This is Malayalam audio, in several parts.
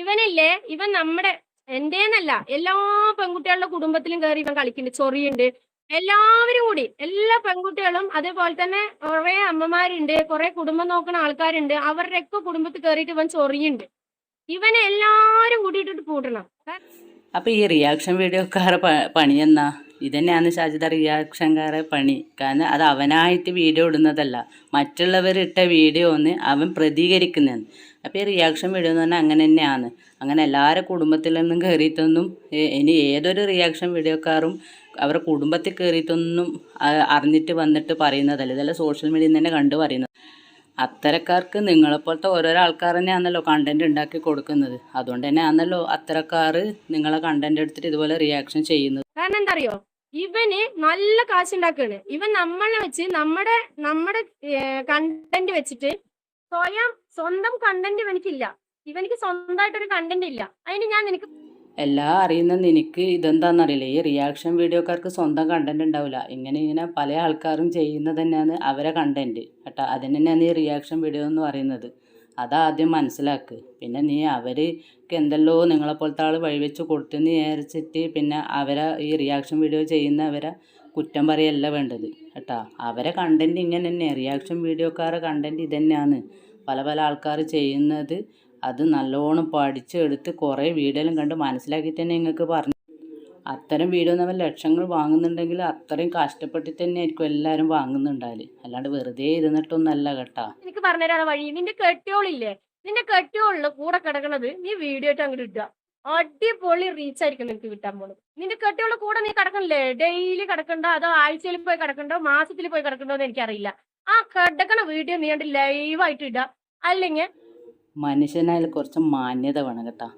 ഇവനില്ലേ ഇവൻ നമ്മുടെ എന്റേന്നല്ല എല്ലാ പെൺകുട്ടികളുടെ കുടുംബത്തിലും കയറി ഇവൻ കളിക്കുന്നുണ്ട് ചൊറിയുണ്ട്. എല്ലാവരും കൂടി എല്ലാ പെൺകുട്ടികളും അതേപോലെ തന്നെ കുറെ അമ്മമാരുണ്ട് കുറെ കുടുംബം നോക്കുന്ന ആൾക്കാരുണ്ട്. അവരുടെ ഒക്കെ കുടുംബത്തിൽ കയറിയിട്ട് ഇവൻ ചൊറിയുണ്ട്. ഇവനെ എല്ലാരും കൂടിയിട്ടിട്ട് പൂട്ടണം. അപ്പൊ ഈ റിയാക്ഷൻ വീഡിയോ പ പണി എന്നാ ഇതന്നെയാണ് ഷാജിദ റിയാക്ഷൻകാരെ പണി. കാരണം അത് അവനായിട്ട് വീഡിയോ ഇടുന്നതല്ല. മറ്റുള്ളവരിട്ട വീഡിയോ ഒന്ന് അവൻ പ്രതികരിക്കുന്നതാണ്. അപ്പോൾ ഈ റിയാക്ഷൻ വീഡിയോ എന്ന് പറഞ്ഞാൽ അങ്ങനെ തന്നെയാണ്. അങ്ങനെ എല്ലാവരുടെ കുടുംബത്തിൽ നിന്നും കയറിയിട്ടൊന്നും ഇനി ഏതൊരു റിയാക്ഷൻ വീഡിയോക്കാരും അവരുടെ കുടുംബത്തിൽ കയറിയിട്ടൊന്നും അറിഞ്ഞിട്ട് വന്നിട്ട് പറയുന്നതല്ല. ഇതെല്ലാം സോഷ്യൽ മീഡിയയിൽ നിന്ന് തന്നെ കണ്ടു പറയുന്നത്. അത്തരക്കാർക്ക് നിങ്ങളെപ്പോലത്തെ ഓരോരോ ആൾക്കാർ തന്നെയാണല്ലോ കണ്ടന്റ് ഉണ്ടാക്കി കൊടുക്കുന്നത്. അതുകൊണ്ട് തന്നെ ആണല്ലോ അത്തരക്കാർ നിങ്ങളെ കണ്ടന്റ് എടുത്തിട്ട് ഇതുപോലെ റിയാക്ഷൻ ചെയ്യുന്നത്. കാരണം എന്താ അറിയോ? ഇവന് നല്ല കാശ് ഉണ്ടാക്കാണ്. ഇവൻ നമ്മളെ വെച്ച് നമ്മുടെ നമ്മുടെ കണ്ടന്റ് വെച്ചിട്ട് സ്വയം സ്വന്തം കണ്ടന്റ് ഇവനിക്കില്ല. ഇവനിക്ക് സ്വന്തമായിട്ടൊരു കണ്ടന്റ് ഇല്ല. അതിന് ഞാൻ നിനക്ക് എല്ലാം അറിയുന്ന നിനക്ക് ഇതെന്താണെന്നറിയില്ല ഈ റിയാക്ഷൻ വീഡിയോക്കാർക്ക് സ്വന്തം കണ്ടന്റ് ഉണ്ടാവില്ല ഇങ്ങനെ ഇങ്ങനെ പല ആൾക്കാരും ചെയ്യുന്നത് തന്നെയാണ് അവരെ കണ്ടന്റ് കേട്ടോ? അതിന് തന്നെയാണ് ഈ റിയാക്ഷൻ വീഡിയോ എന്ന് പറയുന്നത്. അതാദ്യം മനസ്സിലാക്ക്. പിന്നെ നീ അവർക്ക് എന്തെല്ലോ നിങ്ങളെപ്പോലത്തെ ആൾ വഴിവെച്ച് കൊടുത്തെന്ന് വിചാരിച്ചിട്ട് പിന്നെ അവരെ ഈ റിയാക്ഷൻ വീഡിയോ ചെയ്യുന്നവരെ കുറ്റം പറയല്ല വേണ്ടത്. കേട്ടോ അവരെ കണ്ടന്റ് ഇങ്ങനെ തന്നെ. റിയാക്ഷൻ വീഡിയോക്കാരെ കണ്ടന്റ് ഇതന്നെയാണ്. പല പല ആൾക്കാർ ചെയ്യുന്നത്. അത് നല്ലോണം പഠിച്ചെടുത്ത് കുറേ വീഡിയോയിലും കണ്ട് മനസ്സിലാക്കിയിട്ട് തന്നെ നിങ്ങൾക്ക് പറഞ്ഞു. അത്തരം വീഡിയോ നമ്മൾ ലക്ഷങ്ങൾ വാങ്ങുന്നുണ്ടെങ്കിൽ അത്രയും കഷ്ടപ്പെട്ടിട്ട് തന്നെ ആയിരിക്കും എല്ലാവരും വാങ്ങുന്നുണ്ടാൽ. അല്ലാണ്ട് വെറുതെ ഇരുന്നിട്ടൊന്നല്ല കേട്ടാ. എനിക്ക് പറഞ്ഞുതരാണ് വഴി നിന്റെ കെട്ടിയോളില്ലേ? നിന്റെ കെട്ടിയോളിൽ കൂടെ കിടക്കണത് നീ വീഡിയോ ആയിട്ട് അങ്ങോട്ട് ഇടുക. അടിപൊളി റീച്ച് ആയിരിക്കും നിനക്ക് കിട്ടാൻ പോണത്. നിന്റെ കെട്ടിയുള്ള കൂടെ നീ കിടക്കണില്ലേ? ഡെയിലി കിടക്കണ്ടോ? അതോ ആഴ്ചയിൽ പോയി കിടക്കണ്ടോ? മാസത്തിൽ പോയി കിടക്കണ്ടോ എന്ന് എനിക്കറിയില്ല. ആ കിടക്കണ വീഡിയോ നീ കണ്ട് ലൈവായിട്ട് ഇടുക അല്ലെങ്കിൽ മനുഷ്യനായാലും കുറച്ച് മാന്യത വേണം കേട്ടാ.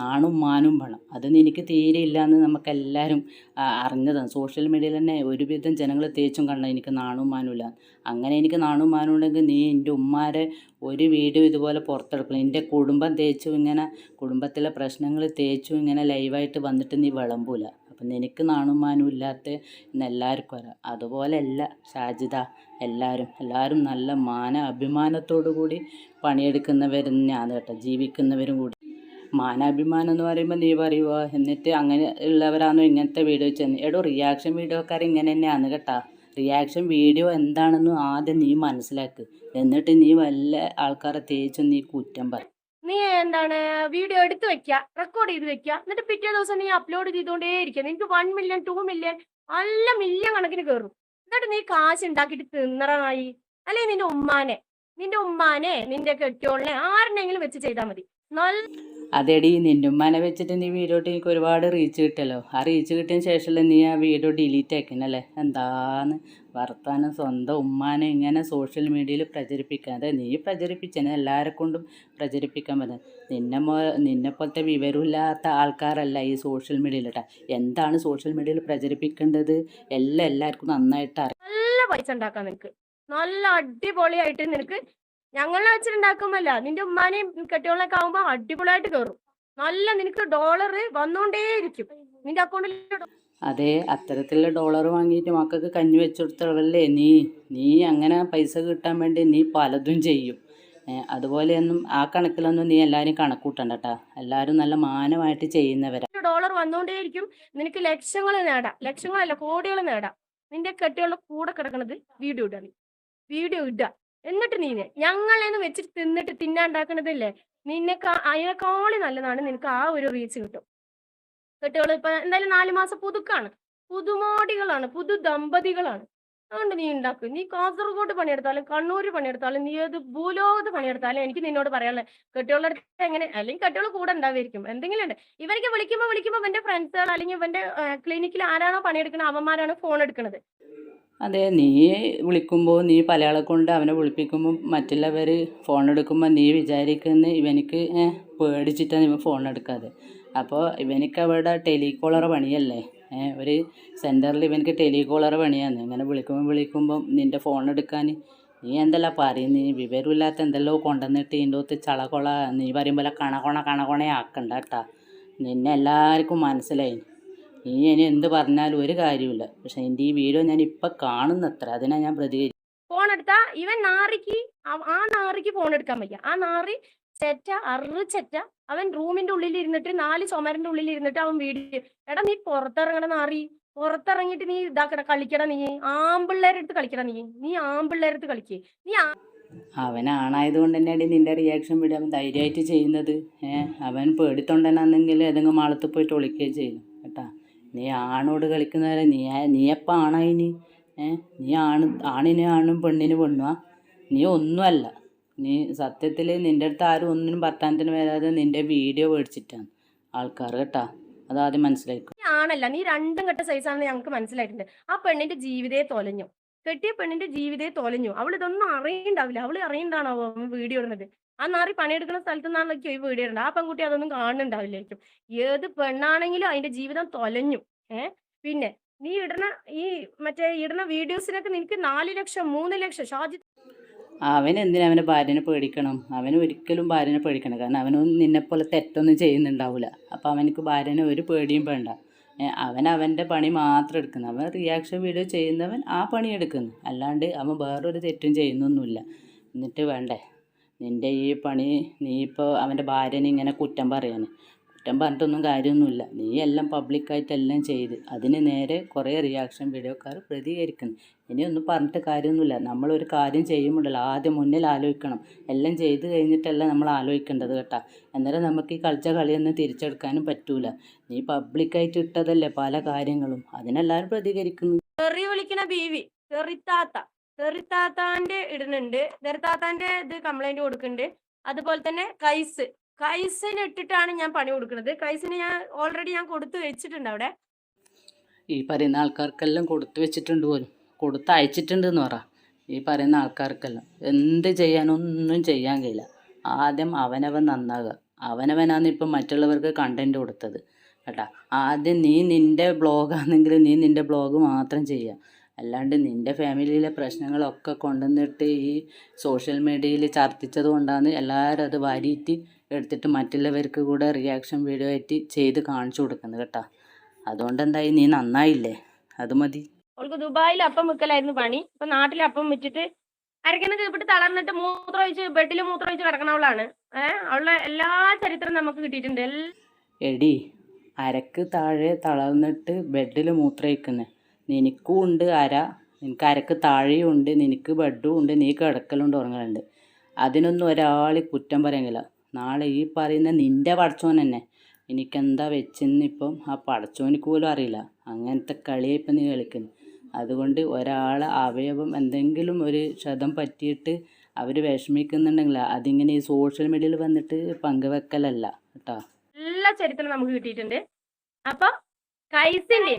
നാണും മാനും വേണം. അതൊന്നും എനിക്ക് തീരെ എന്ന് നമുക്കെല്ലാവരും അറിഞ്ഞതാണ്. സോഷ്യൽ മീഡിയയിൽ തന്നെ ഒരുവിധം ജനങ്ങൾ തേച്ചും കണ്ട എനിക്ക് നാണും മാനും ഇല്ല അങ്ങനെ എനിക്ക് നാണും മാനും ഉണ്ടെങ്കിൽ നീ എന്റെ ഉമ്മാരെ ഒരു വീഡിയോ ഇതുപോലെ പുറത്തെടുക്കണം. എന്റെ കുടുംബം തേച്ചു ഇങ്ങനെ കുടുംബത്തിലെ പ്രശ്നങ്ങൾ തേച്ചു ഇങ്ങനെ ലൈവായിട്ട് വന്നിട്ട് നീ വിളമ്പൂല. അപ്പം നിനക്ക് നാണും മാനും ഇല്ലാത്ത ഇന്ന് എല്ലാവർക്കും അറിയാം. അതുപോലെയല്ല ഷാജിദ എല്ലാവരും എല്ലാവരും നല്ല മാന അഭിമാനത്തോടു കൂടി പണിയെടുക്കുന്നവരും ഞാൻ കേട്ടോ. ജീവിക്കുന്നവരും കൂടി. മാനാഭിമാനം എന്ന് പറയുമ്പോൾ നീ പറയുവോ? എന്നിട്ട് അങ്ങനെ ഉള്ളവരാണോ ഇങ്ങനത്തെ വീഡിയോ ചെയ്യുന്നത് എടോ റിയാക്ഷൻ വീഡിയോക്കാർ ഇങ്ങനെ തന്നെയാണ് കേട്ടാ. റിയാക്ഷൻ വീഡിയോ എന്താണെന്ന് ആദ്യം നീ മനസ്സിലാക്ക്. എന്നിട്ട് നീ വല്ല ആൾക്കാരെ തേച്ച് നീ കുറ്റം പറ. നീ എന്താണ് വീഡിയോ എടുത്ത് വെക്ക റെക്കോർഡ് ചെയ്ത് വെക്ക എന്നിട്ട് പിറ്റേ ദിവസം നീ അപ്ലോഡ് ചെയ്തുകൊണ്ടേ ഇരിക്കുക നിനക്ക് വൺ മില്യൺ ടു മില്യൺ നല്ല മില്യൺ കണക്കിന് കയറും എന്നിട്ട് നീ കാശ് ഉണ്ടാക്കിയിട്ട് തിന്നറായി. അല്ലെ നിന്റെ ഉമ്മാനെ? നിന്റെ ഉമ്മാനെ നിന്റെ കെട്ടിയോളിനെ ആരെന്നെങ്കിലും വെച്ച് ചെയ്താൽ മതി. നല്ല അതെടി നിന്റെ ഉമ്മാനെ വെച്ചിട്ട് നീ വീഡിയോട്ട് എനിക്ക് ഒരുപാട് റീച്ച് കിട്ടല്ലോ. ആ റീച്ച് കിട്ടിയ ശേഷമല്ലേ നീ ആ വീഡിയോ ഡിലീറ്റ് ആക്കണല്ലേ എന്താന്ന് വർത്താനം സ്വന്തം ഉമ്മാനെ ഇങ്ങനെ സോഷ്യൽ മീഡിയയിൽ പ്രചരിപ്പിക്കാൻ. അതെ നീ പ്രചരിപ്പിച്ചതിന് എല്ലാവരെ കൊണ്ടും പ്രചരിപ്പിക്കാൻ പറ്റും. നിന്നെ മോ നിന്നെ പോലത്തെ വിവരമില്ലാത്ത ആൾക്കാരല്ല ഈ സോഷ്യൽ മീഡിയയിൽ കേട്ടോ എന്താണ് സോഷ്യൽ മീഡിയയിൽ പ്രചരിപ്പിക്കേണ്ടത്? എല്ലാം എല്ലാവർക്കും നന്നായിട്ട് അറിയാം. നല്ല പൈസ ഉണ്ടാക്കാം നിനക്ക്. നല്ല അടിപൊളിയായിട്ട് നിനക്ക് ഞങ്ങളെ വെച്ചിട്ടുണ്ടാക്കുമല്ല നിന്റെ ഉമ്മാനെയും കെട്ടികളൊക്കെ ആവുമ്പോ അടിപൊളിയായിട്ട് കയറും നല്ല നിനക്ക് ഡോളർ വന്നോണ്ടേയിരിക്കും. നിന്റെ അക്കൗണ്ടിൽ അതെ അത്തരത്തിലുള്ള ഡോളർ വാങ്ങിയിട്ട് മക്കൾക്ക് കഞ്ഞി വെച്ചുകൊടുത്തവളല്ലേ നീ? നീ അങ്ങനെ പൈസ കിട്ടാൻ വേണ്ടി നീ പലതും ചെയ്യും. അതുപോലെ അതുപോലെയൊന്നും ആ കണക്കിലൊന്നും നീ എല്ലാവരും കണക്കൂട്ടണ്ട കേട്ടാ എല്ലാവരും നല്ല മാനമായിട്ട് ചെയ്യുന്നവരാ. ഡോളർ വന്നുകൊണ്ടേയിരിക്കും നിനക്ക് ലക്ഷങ്ങൾ നേടാം. ലക്ഷങ്ങളല്ല കോടികൾ നേടാം. നിന്റെ കെട്ടിയുള്ള കൂടെ കിടക്കണത് വീഡിയോ ഇടാ നീ. വീഡിയോ ഇടുക എന്നിട്ട് നീ ഞങ്ങളെന്ന് വെച്ചിട്ട് തിന്നിട്ട് തിന്നാണ്ടാക്കണതില്ലേ? നിന്നെ അതിനേക്കാളും നല്ലതാണ് നിനക്ക് ആ ഒരു റീച്ച് കിട്ടും. കെട്ടുകൾ ഇപ്പൊ എന്തായാലും നാല് മാസം പുതുക്കാണ്. പുതുമോടികളാണ് പുതു ദമ്പതികളാണ്. അതുകൊണ്ട് നീ ഉണ്ടാക്കും. നീ കാസർഗോഡ് പണിയെടുത്താലും കണ്ണൂർ പണിയെടുത്താലും നീ ഏത് ഭൂലോകത്ത് പണിയെടുത്താലും എനിക്ക് നിന്നോട് പറയാനുള്ളത് കെട്ടികളുടെ അടുത്ത് എങ്ങനെ അല്ലെങ്കിൽ കെട്ടികൾ കൂടെ ഉണ്ടാവുമായിരിക്കും. എന്തെങ്കിലും ഉണ്ട്. ഇവർക്ക് വിളിക്കുമ്പോ വിളിക്കുമ്പോ ഇവന്റെ ഫ്രണ്ട്സുകൾ അല്ലെങ്കിൽ ഇവന്റെ ക്ലിനിക്കിൽ ആരാണോ പണിയെടുക്കുന്നത് അവന്മാരാണ് ഫോൺ എടുക്കുന്നത് അതെ നീ വിളിക്കുമ്പോൾ നീ പലയാളെ കൊണ്ട് അവനെ വിളിപ്പിക്കുമ്പോൾ മറ്റുള്ളവർ ഫോൺ എടുക്കുമ്പോൾ നീ വിചാരിക്കുന്ന ഇവനിക്ക് പേടിച്ചിട്ടാണ് ഇവൻ ഫോൺ എടുക്കാതെ. അപ്പോൾ ഇവനിക്ക് അവിടെ ടെലികോളർ പണിയല്ലേ? ഒരു സെന്ററിൽ ഇവനിക്ക് ടെലികോളർ പണിയാണ്. ഇങ്ങനെ വിളിക്കുമ്പോൾ വിളിക്കുമ്പം നിന്റെ ഫോൺ എടുക്കാൻ നീ എന്തെല്ലാം പറയും? നീ വിവരമില്ലാത്ത എന്തെല്ലോ കൊണ്ടുവന്നിട്ട് ഇതിന്റെ ഒത്ത് ചളകൊള നീ പറയുമ്പോൾ കണകൊണ കണകൊണയാക്കണ്ട കേട്ടാ. നിന്നെ എല്ലാവർക്കും മനസ്സിലായി. നീ ഇനി എന്ത് പറഞ്ഞാലും ഒരു കാര്യമില്ല പക്ഷെ എന്റെ ഈ വീഡിയോ ഞാൻ ഇപ്പം കാണുന്നത്ര അതിനാ ഞാൻ പ്രതികരിച്ചു ഫോൺ എടുത്താ ഇവൻ നാറിക്ക് ആ നാറിക്ക് ഫോൺ എടുക്കാൻ വയ്യ. ആ നാറി ചെറ്റ അറു ചെറ്റ അവൻ റൂമിന്റെ ഉള്ളിൽ ഇരുന്നിട്ട് നാല് ചുമരന്റെ ഉള്ളിൽ ഇരുന്നിട്ട് അവൻ വീഡിയോ എടാ നീ പുറത്തിറങ്ങണ നാറി പുറത്തിറങ്ങിട്ട് നീ ഇതാക്കട കളിക്കട നീ. ആമ്പിള്ളേരെടുത്ത് കളിക്കട നീ. നീ ആമ്പിള്ളേരെടുത്ത് കളിക്കേ. നീ അവനാണായത് കൊണ്ട് തന്നെയാണ് നിന്റെ റിയാക്ഷൻ വീഡിയോ അവൻ ധൈര്യമായിട്ട് ചെയ്യുന്നത്. ഏഹ് അവൻ പേടിത്തൊണ്ടനാണെങ്കിൽ ഏതെങ്കിലും മാളത്ത് പോയിട്ട് ഒളിക്കുകയും ചെയ്യും കേട്ടാ? നീ ആണോട് കളിക്കുന്നവരെ? നീ നീ എപ്പോൾ ഏ? നീ ആണ് ആണിന് ആണും പെണ്ണിന് പെണ്ണുവാ? നീ ഒന്നുമല്ല. നീ സത്യത്തിൽ നിന്റെ അടുത്ത് ആരും ഒന്നിനും വർത്താനത്തിന് വരാതെ നിന്റെ വീഡിയോ മേടിച്ചിട്ടാണ് ആൾക്കാർ കേട്ടാ. ആദ്യം മനസ്സിലാക്കും ആണല്ല നീ രണ്ടും കെട്ട സൈസാണെന്ന് ഞങ്ങൾക്ക് മനസ്സിലായിട്ടുണ്ട്. ആ പെണ്ണിന്റെ ജീവിതയെ തൊലഞ്ഞു. കെട്ടിയ പെണ്ണിന്റെ ജീവിതയെ തൊലഞ്ഞു. അവൾ ഇതൊന്നും അറിയണ്ടാവില്ല അവൾ അറിയണ്ടാണോ വീഡിയോ ഇടുന്നത്? ആ നാറി പണിയെടുക്കുന്ന സ്ഥലത്ത് നിന്നാണല്ലോ ഈ വീഡിയോ ഇടുന്നത് ആ പെൺകുട്ടി അതൊന്നും കാണുന്നുണ്ടാവില്ലായിരിക്കും. ഏത് പെണ്ണാണെങ്കിലും അതിന്റെ ജീവിതം തൊലഞ്ഞു. ഏഹ് പിന്നെ നീ ഇടുന്ന ഈ മറ്റേ ഇടുന്ന വീഡിയോസിനൊക്കെ നിനക്ക് നാല് ലക്ഷം മൂന്ന് ലക്ഷം ഷാജി അവൻ എന്തിനാ അവന്റെ ഭാര്യനെ പേടിക്കണം? അവൻ ഒരിക്കലും ഭാര്യനെ പേടിക്കണം കാരണം അവനൊന്നും നിന്നെപ്പോലെ തെറ്റൊന്നും ചെയ്യുന്നുണ്ടാവില്ല അപ്പോൾ അവനക്ക് ഭാര്യനെ ഒരു പേടിയും വേണ്ട. അവൻ അവന്റെ പണി മാത്രം എടുക്കുന്നു. അവൻ റിയാക്ഷൻ വീഡിയോ ചെയ്യുന്നവൻ ആ പണി എടുക്കുന്നു. അല്ലാണ്ട് അവൻ വേറൊരു തെറ്റും ചെയ്യുന്നൊന്നുമില്ല. എന്നിട്ട് വേണ്ടേ? നിന്റെ ഈ പണി നീ ഇപ്പോൾ അവന്റെ ഭാര്യനെ ഇങ്ങനെ കുറ്റം പറയാണ്. കുറ്റം പറഞ്ഞിട്ടൊന്നും കാര്യമൊന്നുമില്ല. നീ എല്ലാം പബ്ലിക്കായിട്ട് എല്ലാം ചെയ്ത് അതിന് നേരെ കുറേ റിയാക്ഷൻ വീഡിയോക്കാർ പ്രതികരിക്കുന്നു. ഇനി ഒന്നും പറഞ്ഞിട്ട് കാര്യമൊന്നുമില്ല. നമ്മളൊരു കാര്യം ചെയ്യുമ്പോഴല്ലോ ആദ്യം മുന്നിൽ ആലോചിക്കണം. എല്ലാം ചെയ്ത് കഴിഞ്ഞിട്ടല്ല നമ്മൾ ആലോചിക്കേണ്ടത് കേട്ടാ. അന്നേരം നമുക്ക് ഈ കളിച്ച കളിയൊന്നും തിരിച്ചെടുക്കാനും പറ്റൂല. നീ പബ്ലിക്കായിട്ട് ഇട്ടതല്ലേ പല കാര്യങ്ങളും. അതിനെല്ലാവരും പ്രതികരിക്കുന്നു. വിളിക്കണ ബീവി തെറിത്താത്താന്റെ ഇടുന്നുണ്ട്. തെറിത്താത്താന്റെ ഇത് കംപ്ലൈന്റ് കൊടുക്കുന്നുണ്ട്. അതുപോലെ തന്നെ കൈസ്. കൈസിന് ഇട്ടിട്ടാണ് ഞാൻ പണി കൊടുക്കുന്നത്. കൈസിന് ഞാൻ ഓൾറെഡി ഞാൻ കൊടുത്തു വെച്ചിട്ടുണ്ട് അവിടെ. ഈ പറയുന്ന ആൾക്കാർക്കെല്ലാം കൊടുത്തു വെച്ചിട്ടുണ്ട് പോലും. കൊടുത്ത് അയച്ചിട്ടുണ്ട് എന്ന് പറ. ഈ പറയുന്ന ആൾക്കാർക്കെല്ലാം. എന്ത് ചെയ്യാനൊന്നും ചെയ്യാൻ കഴിയില്ല. ആദ്യം അവനവൻ നന്നാകുക. അവനവനാണ് ഇപ്പം മറ്റുള്ളവർക്ക് കണ്ടന്റ് കൊടുത്തത്. കേട്ടാ? ആദ്യം നീ നിന്റെ ബ്ലോഗാണെങ്കിൽ നീ നിന്റെ ബ്ലോഗ് മാത്രം ചെയ്യുക. അല്ലാണ്ട് നിന്റെ ഫാമിലിയിലെ പ്രശ്നങ്ങളൊക്കെ കൊണ്ടുവന്നിട്ട് ഈ സോഷ്യൽ മീഡിയയിൽ ചർച്ചിച്ചത് കൊണ്ടാണ് എല്ലാവരും അത് വാരിയിട്ട് എടുത്തിട്ട് മറ്റുള്ളവർക്ക് കൂടെ റിയാക്ഷൻ വീഡിയോ ആയിട്ട് ചെയ്ത് കാണിച്ചു കൊടുക്കുന്നത് കേട്ടോ. അതുകൊണ്ട് എന്തായി നീ നന്നായില്ലേ? അത് മതി. അവൾക്ക് ദുബായിൽ അപ്പം വെക്കലായിരുന്നു പണി. ഇപ്പൊ നാട്ടിൽ അപ്പം വെച്ചിട്ട് അരക്കണ കീപ്പിട്ട് തളർന്നിട്ട് മൂത്രം ഒഴിച്ച് ബെഡിൽ മൂത്രം ഒഴിച്ച് കിടക്കണവളാണ് ഏഹ് അവളുടെ എല്ലാ ചരിത്രം നമുക്ക് കിട്ടിയിട്ടുണ്ട്. എടി അരക്ക് താഴെ തളർന്നിട്ട് ബെഡിൽ മൂത്രയിക്കുന്നത് നിനക്കും ഉണ്ട് അര നിനക്ക് അരക്ക് താഴെയും ഉണ്ട് നിനക്ക് ബെഡും ഉണ്ട് നീ കിടക്കലുണ്ട് ഉറങ്ങലുണ്ട്. അതിനൊന്നും ഒരാൾ കുറ്റം പറയാനില്ല നാളെ ഈ പറയുന്ന നിന്റെ പടച്ചോൻ തന്നെ. എനിക്കെന്താ വെച്ചെന്ന് ഇപ്പം ആ പടച്ചോനിക്ക് പോലും അറിയില്ല. അങ്ങനത്തെ കളിയെ ഇപ്പം നീ കളിക്കുന്നു. അതുകൊണ്ട് ഒരാളെ അവയവം എന്തെങ്കിലും ഒരു ക്ഷതം പറ്റിയിട്ട് അവർ വിഷമിക്കുന്നുണ്ടെങ്കിൽ അതിങ്ങനെ ഈ സോഷ്യൽ മീഡിയയിൽ വന്നിട്ട് പങ്കുവെക്കലല്ല കേട്ടോ. എല്ലാ ചരിത്രം നമുക്ക് കിട്ടിയിട്ടുണ്ട്. അപ്പൊ കൈസിന്റെ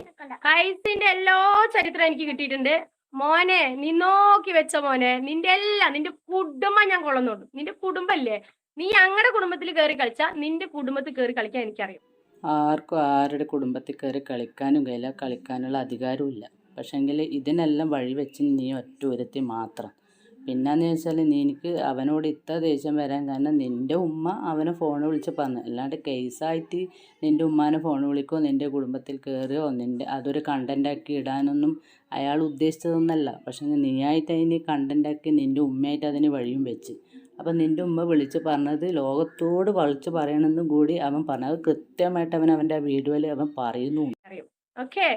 കൈസിന്റെ എല്ലാ ചരിത്രം എനിക്ക് കിട്ടിയിട്ടുണ്ട്. മോനെ നീ നോക്കി വെച്ച മോനെ. നിന്റെ എല്ലാം നിന്റെ കുടുംബം ഞാൻ കൊള്ളുന്നുണ്ട് നിന്റെ കുടുംബല്ലേ? നീ ഞങ്ങളുടെ കുടുംബത്തിൽ കയറി കളിച്ച നിന്റെ കുടുംബത്തിൽ കയറി കളിക്കാൻ എനിക്കറിയാം. ആർക്കും ആരുടെ കുടുംബത്തിൽ കയറി കളിക്കാനും കഴിയില്ല കളിക്കാനുള്ള അധികാരവും ഇല്ല. പക്ഷെങ്കിൽ ഇതിനെല്ലാം വഴി വെച്ച് നീ ഒറ്റ ഒരുത്തി മാത്രം. പിന്നെന്ന് വെച്ചാൽ എനിക്ക് അവനോട് ഇത്ര ദേഷ്യം വരാൻ കാരണം നിന്റെ ഉമ്മ അവനെ ഫോൺ വിളിച്ച് പറഞ്ഞു. അല്ലാണ്ട് കേസായിട്ട് നിന്റെ ഉമ്മാനെ ഫോൺ വിളിക്കോ നിന്റെ കുടുംബത്തിൽ കയറിയോ നിന്റെ അതൊരു കണ്ടന്റാക്കി ഇടാനൊന്നും അയാൾ ഉദ്ദേശിച്ചതൊന്നല്ല. പക്ഷേ നീയായിട്ട് അതിന് കണ്ടന്റാക്കി നിന്റെ ഉമ്മയായിട്ട് അതിന് വഴിയും വെച്ച്. അപ്പം നിന്റെ ഉമ്മ വിളിച്ച് പറഞ്ഞത് ലോകത്തോട് വിളിച്ച് പറയണമെന്നും കൂടി അവൻ പറഞ്ഞു കൃത്യമായിട്ട് അവൻ അവന്റെ ആ വീഡിയോയിൽ അവൻ പറയുന്നു ഓക്കെ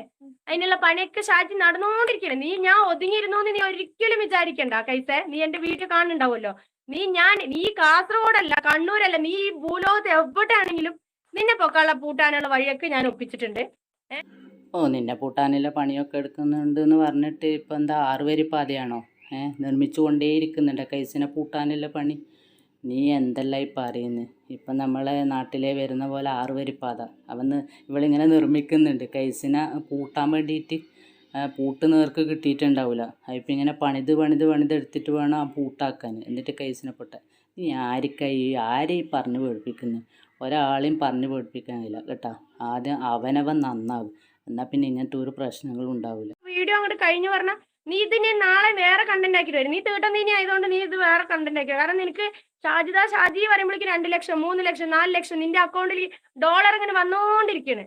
അതിനുള്ള പണിയൊക്കെ ഷാജി നടന്നുകൊണ്ടിരിക്കണം നീ ഞാൻ ഒതുങ്ങിയിരുന്നോന്ന് നീ ഒരിക്കലും വിചാരിക്കണ്ട കൈസെ. നീ എന്റെ വീട്ടിൽ കാണുന്നുണ്ടാവുമല്ലോ. നീ ഞാൻ നീ കാസർഗോഡല്ല കണ്ണൂരല്ല നീ ഈ ഭൂലോകത്ത് എവിടെയാണെങ്കിലും നിന്നെ പൊക്കാളെ പൂട്ടാനുള്ള വഴിയൊക്കെ ഞാൻ ഒപ്പിച്ചിട്ടുണ്ട്. ഓ നിന്നെ പൂട്ടാനുള്ള പണിയൊക്കെ എടുക്കുന്നുണ്ട് എന്ന് പറഞ്ഞിട്ട് ഇപ്പം എന്താ ആറുവരി പാതയാണോ ഏഹ് നിർമ്മിച്ചു കൊണ്ടേയിരിക്കുന്നുണ്ട് കൈസിനെ പൂട്ടാനുള്ള പണി. നീ എന്തെല്ലാം ഈ പറയുന്നത് ഇപ്പം നമ്മളെ നാട്ടിലെ വരുന്ന പോലെ ആറുവരി പാത അവന്ന് ഇവളിങ്ങനെ നിർമ്മിക്കുന്നുണ്ട്. കൈസിനെ പൂട്ടാൻ വേണ്ടിയിട്ട് പൂട്ട് നേർക്ക് കിട്ടിയിട്ടുണ്ടാവില്ല അതിപ്പോൾ ഇങ്ങനെ പണിത് പണിത് പണിത് എടുത്തിട്ട് വേണം ആ പൂട്ടാക്കാൻ. എന്നിട്ട് കൈസിനെ പൊട്ടാൻ നീ ആർക്കായി ആരെയും പറഞ്ഞ് പേടിപ്പിക്കുന്നത് ഒരാളെയും പറഞ്ഞ് പേടിപ്പിക്കാൻ കഴിയില്ല കേട്ടോ? ആദ്യം അവനവൻ നന്നാവും. എന്നാൽ പിന്നെ ഇങ്ങനത്തെ ഒരു പ്രശ്നങ്ങളും ഉണ്ടാവില്ല വീഡിയോ അങ്ങോട്ട് കഴിഞ്ഞു പറഞ്ഞ നീ ഇത് ഞാൻ നാളെ വേറെ കണ്ടന്റ് ആക്കി വരും നീ തീട്ടം നീ ആയതുകൊണ്ട് നീ ഇത് വേറെ കണ്ടന്റ് ആക്കി കാരണം നിനക്ക് ഷാജിദ ഷാജി പറയുമ്പോഴേക്കും രണ്ട് ലക്ഷം മൂന്ന് ലക്ഷം നാല് ലക്ഷം നിന്റെ അക്കൗണ്ടിൽ ഡോളർ ഇങ്ങനെ വന്നോണ്ടിരിക്കണ്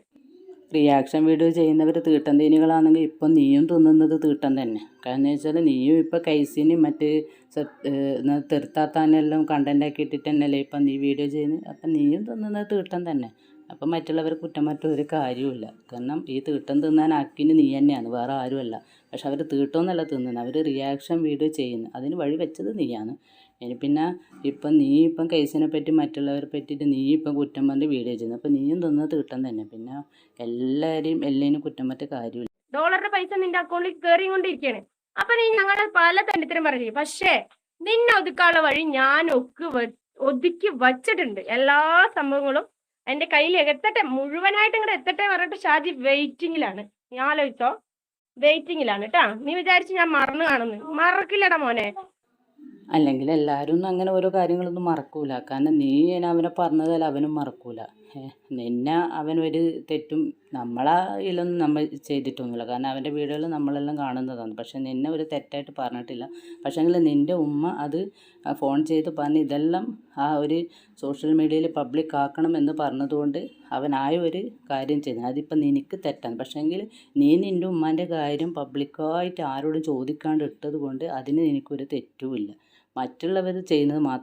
റിയാക്ഷൻ വീഡിയോ ചെയ്യുന്നവർ തീട്ടം തീനികളാണെങ്കിൽ ഇപ്പം നീയും തിന്നുന്നത് തീട്ടം തന്നെ. കാരണം എന്ന് വെച്ചാൽ നീയും ഇപ്പം കൈസിനും മറ്റ് തീർത്താത്താനെല്ലാം കണ്ടന്റ് ആക്കി ഇട്ടിട്ട് തന്നെയല്ലേ ഇപ്പം നീ വീഡിയോ ചെയ്യുന്നത്? അപ്പം നീയും തിന്നുന്നത് തീട്ടം തന്നെ. അപ്പം മറ്റുള്ളവർ കുറ്റം മറ്റൊരു കാര്യമില്ല കാരണം ഈ തീട്ടം തിന്നാൻ ആക്കിന് നീ തന്നെയാണ്. വേറെ ആരുമല്ല. പക്ഷെ അവർ തീട്ടമൊന്നുമല്ല തിന്നുന്നത് അവർ റിയാക്ഷൻ വീഡിയോ ചെയ്യുന്നു. അതിന് വഴി വെച്ചത് നീയാണ്. ഇനി പിന്നെ ഇപ്പം നീ ഇപ്പം കേസിനെ പറ്റി മറ്റുള്ളവരെ പറ്റിയിട്ട് നീ ഇപ്പം കുറ്റം പറഞ്ഞ് വീഡിയോ ചെയ്യുന്നു. അപ്പം നീയും തിന്നത് തീട്ടം തന്നെ. പിന്നെ എല്ലാവരെയും എല്ലാവരും കുറ്റം പറ്റ കാര്യമില്ല. ഡോളറിന്റെ പൈസ നിന്റെ അക്കൗണ്ടിൽ കയറിക്കൊണ്ടിരിക്കുകയാണ് അപ്പൊ നീ ഞങ്ങളെ പല തണ്ടിത്തരം പറഞ്ഞു. പക്ഷേ നിന്നെ ഒതുക്കാനുള്ള വഴി ഞാൻ ഒക്കെ ഒതുക്കി വച്ചിട്ടുണ്ട്. എല്ലാ സംഭവങ്ങളും എന്റെ കയ്യിൽ എത്തട്ടെ. മുഴുവനായിട്ട് ഇങ്ങോട്ട് എത്തട്ടെ പറഞ്ഞിട്ട് ഷാജി വെയിറ്റിംഗിലാണ് ഞാൻ ആലോചിച്ചോ. വെയിറ്റിംഗിലാണ് കേട്ടാ നീ വിചാരിച്ച് ഞാൻ മറന്നു കാണുന്നു. മറക്കില്ലടാ മോനെ. അല്ലെങ്കിൽ എല്ലാവരും അങ്ങനെ ഓരോ കാര്യങ്ങളൊന്നും മറക്കൂല. കാരണം നീ അവനെ പറഞ്ഞതല്ല അവനും മറക്കൂല. അവൻ ഒരു തെറ്റും നമ്മളെ ഇതിലൊന്നും നമ്മൾ ചെയ്തിട്ടൊന്നുമില്ല. കാരണം അവന്റെ വീഡിയോയിൽ നമ്മളെല്ലാം കാണുന്നതാണ്. പക്ഷെ നിന്നെ ഒരു തെറ്റായിട്ട് പറഞ്ഞിട്ടില്ല. പക്ഷേങ്കിൽ നിന്റെ ഉമ്മ അത് ഫോൺ ചെയ്ത് പറഞ്ഞ് ഇതെല്ലാം ആ ഒരു സോഷ്യൽ മീഡിയയിൽ പബ്ലിക് ആക്കണം എന്ന് പറഞ്ഞതുകൊണ്ട് അവനായ ഒരു കാര്യം ചെയ്യുന്നത് അതിപ്പോൾ നിനക്ക് തെറ്റാണ്. പക്ഷേങ്കിൽ നീ നിന്റെ ഉമ്മാന്റെ കാര്യം പബ്ലിക്കായിട്ട് ആരോടും ചോദിക്കാണ്ട് ഇട്ടത് കൊണ്ട് അതിന് നിനക്കൊരു തെറ്റുമില്ല. മറ്റുള്ളവർ ചെയ്യുന്നത് മാത്രം